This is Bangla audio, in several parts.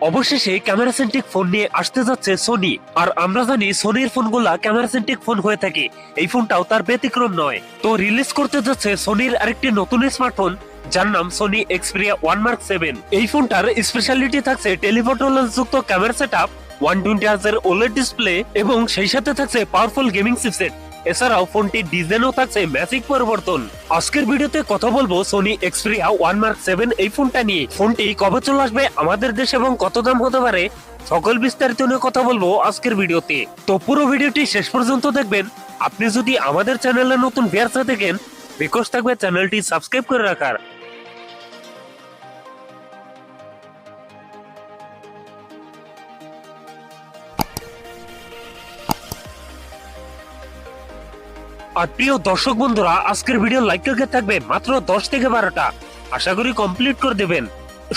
অবশেষে ক্যামেরা সেন্ট্রিক ফোন নিয়ে আসতে যাচ্ছে সোনি। আর আমরা জানি সোনির ফোনগুলা ক্যামেরা সেন্ট্রিক ফোন হয়ে থাকে। এই ফোনটাও তার ব্যতিক্রম নয়। তো রিলিজ করতে যাচ্ছে সোনির আরেকটি নতুন স্মার্টফোন যার নাম Sony Xperia one Mark seven এই ফোনটার স্পেশালিটি থাকছে টেলিফটো যুক্ত camera set up one twenty OLED display এবং সেই সাথে থাকছে পাওয়ারফুল গেমিং চিপসেট এছাড়াও ফোনটি ডিজাইনও থাকছে, ম্যাজিক পরিবর্তন। আজকের ভিডিওতে কথা বলব Sony Xperia one Mark seven এই ফোনটা নিয়ে। ফোনটি কবে চলে আসবে আমাদের দেশে এবং কত দাম হতে পারে, সকল বিস্তারিত নিয়ে কথা বলব আজকের ভিডিওতে। তো পুরো ভিডিওটি শেষ পর্যন্ত দেখবেন। আপনি যদি আমাদের চ্যানেলে নতুন ফেয়ার দেখেন বিকশ থাকবে চ্যানেলটি সাবস্ক্রাইব করে রাখার। আর প্রিয় দর্শক বন্ধুরা, আজকের ভিডিও লাইক রেখে থাকবে মাত্র দশ থেকে বারোটা। আশা করি কমপ্লিট করে দেবেন।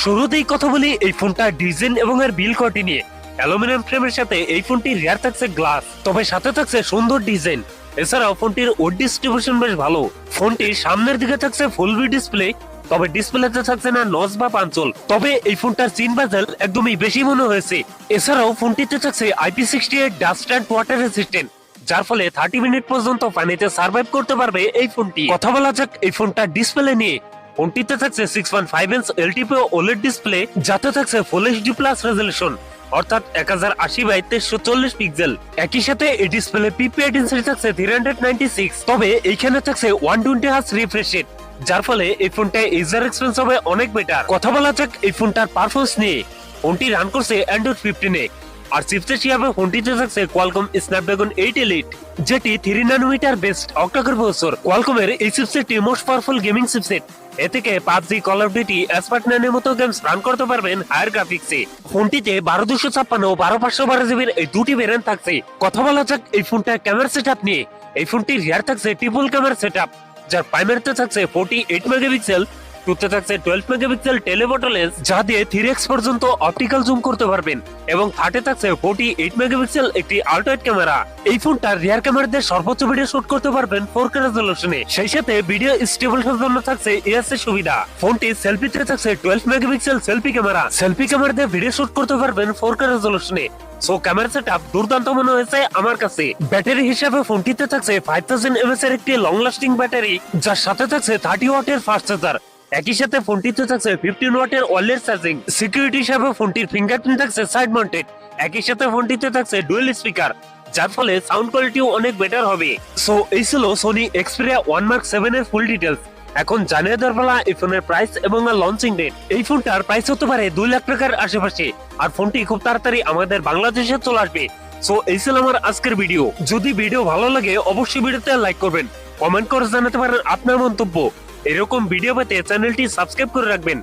শুরুতেই কথা বলি এই ফোনটা ডিজাইন এবং এর বিল কোয়ালিটি নিয়ে। অ্যালুমিনিয়াম ফ্রেমের সাথে এই ফোনটি রেয়ার থাকছে গ্লাস তবে সাথে থাকছে সুন্দর ডিজাইন। এছাড়াও ফোনটির ওড ডিস্ট্রিবিউশন বেশ ভালো। ফোনটির সামনের দিকে থাকছে ফুল ভি ডিসপ্লে তবে ডিসপ্লেতে থাকছে না নজ বা পাঞ্চল। তবে এই ফোনটার চিন বাজাল একদমই বেশি মনে হয়েছে। এছাড়াও ফোনটিতে থাকছে IP sixty eight dust and water resistant যার ফলে থার্টি মিনিট পর্যন্ত পানিতে সার্ভাইভ করতে পারবে এই ফোনটি কথা বলা যাক, এই ফোনটার ডিসপ্লে নিয়ে। ফোনটিতে থাকছে six point five inch LTP OLED display যাতে থাকছে ফুল এইচডি প্লাস রেজলিউশন অর্থাৎ এক হাজার আশি বাই তেইশশো চল্লিশ পিক্সেল একই সাথে এই ডিসপ্লে পিপিআই ডেন্সিটি থাকছে থ্রি হান্ড্রেড নাইনটি সিক্স তবে এইখানে থাকছে one twenty hertz refresh rate যার ফলে এই ফোনটা ইউজার এক্সপেন্স হবে অনেক বেটার কথা বলা যাক, এই ফোনটার পারফরমেন্স নিয়ে। ফোনটি রান করছে অ্যান্ড্রয়েড ফিফটিনে আর চিপসেট হিসাবে ফোনটিতে থাকছে কোয়ালকম স্ন্যাপড্রাগন এইট এলিট যেটি three nanometre based octacore processor কোয়ালকমের এই চিপসেটটি মোস্ট পাওয়ারফুল গেমিং চিপসেট এ থেকে পাবজি কল অফ ডিউটি এসপার্টনানের মতো গেমস রান করতে পারবেন হায়ার গ্রাফিক্সে ফোনটিতে বারো দুশো ছাপ্পান্ন বারো পাঁচশো বারো জিবির এই দুটি থাকছে। কথা বলা যাক এই ফোনটা ক্যামেরা সেট আপ নিয়ে। এই ফোনটির রিয়ার থাকছে ট্রিপল ক্যামেরা সেট আপ যার প্রাইমারিতে থাকছে ফোর্টি এইট মেগাপিক্সেল টুতে থাকছে টুয়েলভ মেগাপিক্সেল টেলিফটো লেন্স যা দিয়ে থ্রি এক্স পর্যন্ত অপটিক্যাল জুম করতে পারবেন। এবং থার্টে থাকছে এইট মেগাপিক্সেল একটি ক্যামেরা এই রিয়ার ক্যামেরা দিয়ে সর্বোচ্চ ভিডিও শুট করতে পারবেন ফোর কে রেজলিউশনে সেই সাথে ভিডিও জন্য থাকছে সুবিধা। ফোনটি সেলফিতে থাকছে twelve megapixel selfie camera selfie camera দিয়ে ভিডিও শুট করতে পারবেন ফোর কে রেজলিউশনে সো ক্যামেরা সেট আপ দুর্দান্ত মনে হয়েছে আমার কাছে। ব্যাটারি হিসাবে ফোনটিতে থাকছে ফাইভ থাউজেন্ড এমএস এর একটি লং লাস্টিং ব্যাটারি, যার সাথে থাকছে থার্টি ওয়াটের ফাস্ট চার্জার একই সাথে ফোনটিতে থাকছে ফিফটিন ওয়াটের ওয়ারলেস চার্জিং সিকিউরিটি হিসাবে ফোনটির ফিঙ্গারপ্রিন্ট থাকছে সাইড মাউন্টেড একই সাথে ফোনটিতে থাকছে ডুয়েল স্পিকার যার ফলে সাউন্ড কোয়ালিটিও অনেক বেটার হবে। সো এই ছিল Sony Xperia one Mark seven এর ফুল ডিটেলস এখন জানিয়ে দেওয়ার বেলা এই ফোনের প্রাইস এবং লঞ্চিং ডেট এই ফোনটার প্রাইস হতে পারে দুই লাখ টাকার আশেপাশে। আর ফোনটি খুব তাড়াতাড়ি আমাদের বাংলাদেশে চলে আসবে। সো এই ছিল আমার আজকের ভিডিও যদি ভিডিও ভালো লাগে, অবশ্যই ভিডিওতে লাইক করবেন। কমেন্ট করে জানাতে পারেন আপনার মন্তব্য। এরকম ভিডিও পেতে চ্যানেলটি সাবস্ক্রাইব করে রাখবেন।